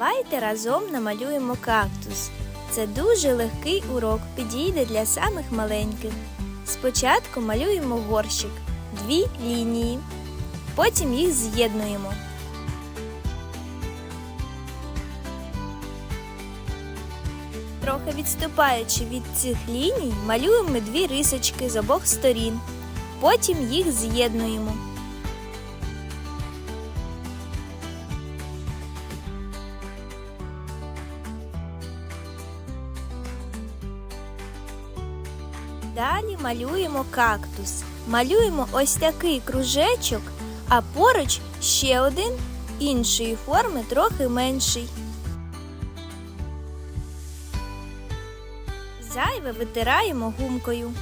Давайте разом намалюємо кактус. Це дуже легкий урок, підійде для самих маленьких. Спочатку малюємо горщик, дві лінії, потім їх з'єднуємо. Трохи відступаючи від цих ліній, малюємо дві рисочки з обох сторін. Потім їх з'єднуємо. Далі малюємо кактус. Малюємо ось такий кружечок, а поруч ще один іншої форми, трохи менший. Зайве витираємо гумкою.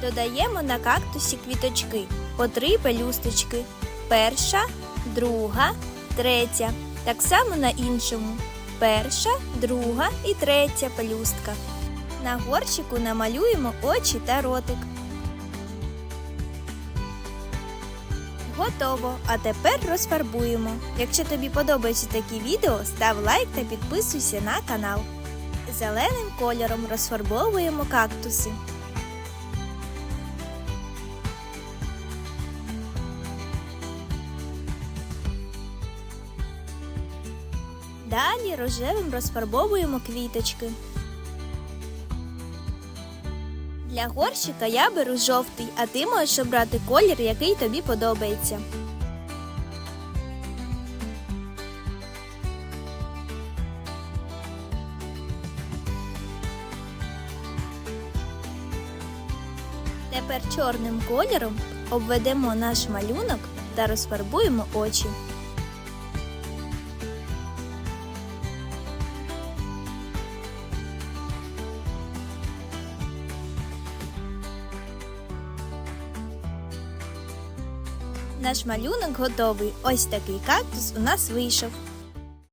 Додаємо на кактусі квіточки по три пелюсточки. Перша, друга, третя. Так само на іншому. Перша, друга і третя пелюстка. На горщику намалюємо очі та ротик. Готово! А тепер розфарбуємо. Якщо тобі подобаються такі відео, став лайк та підписуйся на канал. Зеленим кольором розфарбовуємо кактуси. Далі рожевим розфарбовуємо квіточки. Для горщика я беру жовтий, а ти можеш обрати колір, який тобі подобається. Тепер чорним кольором обведемо наш малюнок та розфарбуємо очі. Наш малюнок готовий. Ось такий кактус у нас вийшов.